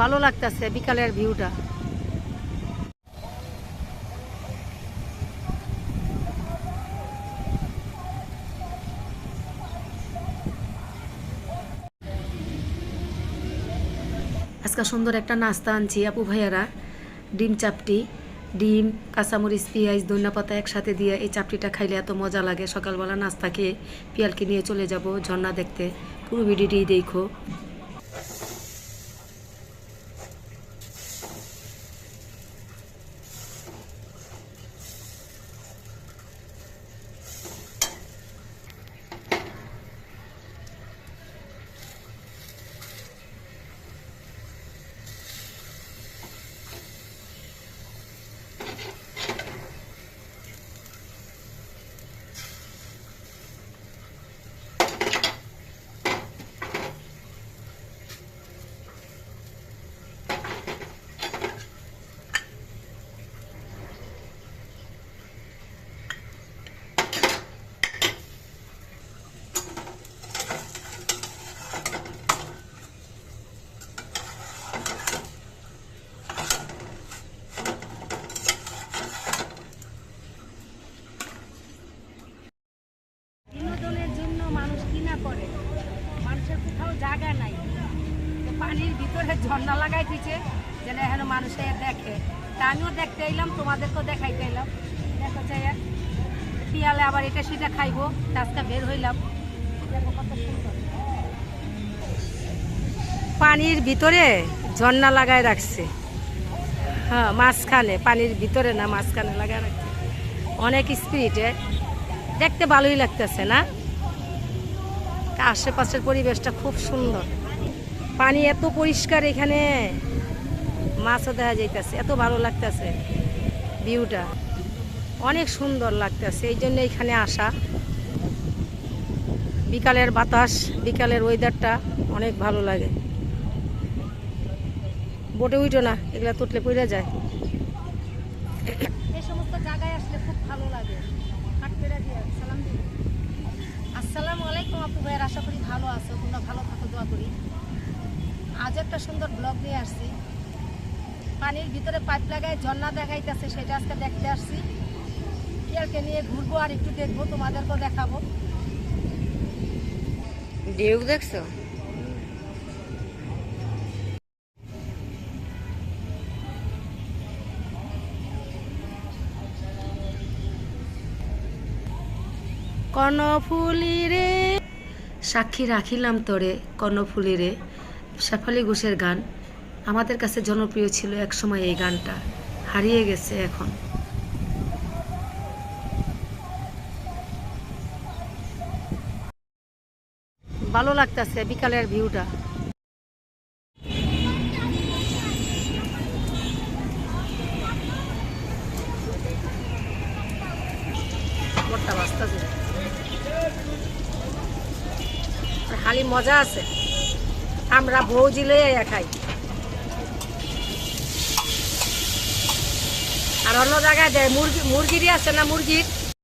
ভালো লাগতেছে বিকালের ভিউটা। আজকে সুন্দর একটা নাস্তা আনছি আপু ভাইয়ারা। ডিম চাপটি, ডিম, কাঁচামরিচ, পেঁয়াজ, ধনিয়া পাতা একসাথে দিয়ে এই চাপটিটা খাইলে এত মজা লাগে। সকালবেলা নাস্তা খেয়ে পিয়ালকে নিয়ে চলে যাব ঝর্ণা দেখতে। পুরো ভিডিওটি দেখো বিনোদনের জন্য মানুষ কি না করে মানুষের কোথাও জায়গা নাই। পানির ভিতরে ঝর্ণা লাগাই দিচ্ছে যেন এখানে মানুষে দেখে। তা আমিও দেখতে এলাম, তোমাদেরকেও দেখাইতে এলাম। দেখো চাই পিয়ালে আবার এটা সেটা খাইবো আজকে বের হইলাম। পানির ভিতরে ঝর্ণা লাগায় রাখছে। হ্যাঁ মাঝখানে, পানির ভিতরে না, মাঝখানে লাগায় রাখছে। অনেক স্পিরিটে দেখতে ভালোই লাগতেছে না? আশেপাশের পরিবেশটা খুব সুন্দর। পানি এত পরিষ্কার এখানে। মাছও দেখা যাইতেছে, এত ভালো লাগতেছে ভিউটা। অনেক সুন্দর লাগতেছে, এই জন্য এখানে আসা। বিকালের বাতাস, বিকালের ওয়েদারটা অনেক ভালো লাগে। বোটে উঠো না, এগুলা তুটলে পড়ে যায়। এই সমস্ত জায়গায় আসলে খুব ভালো লাগে। ভাইয়ের আশা করি ভালো আছো তোমরা ভালো থাকো দোয়া করি। আজ একটা সুন্দর ব্লগ নিয়ে আসছি। পানির ভিতরে পাইপ লাগায় ঝর্ণা দেখাইতেছে সেটা আজকে দেখতে আসছি। কেয়ারকে নিয়ে ঘুরবো আর একটু দেখব তোমাদেরকেও দেখাবো। ঢেউ দেখছ? কর্ণফুলি রে সাক্ষী রাখিলাম তোরে কর্ণফুলি রে শেফালি ঘোষের গান। আমাদের কাছে জনপ্রিয় ছিল একসময় এই গানটা। হারিয়ে গেছে এখন। ভালো লাগতেছে বিকালের ভিউটা। বাস্তাছে খালি মজা আছে। আমরা ভৌজি লইয়া খাই। আর অন্য জায়গায় দেয়, মুরগি মুরগিরই আছে না মুরগির?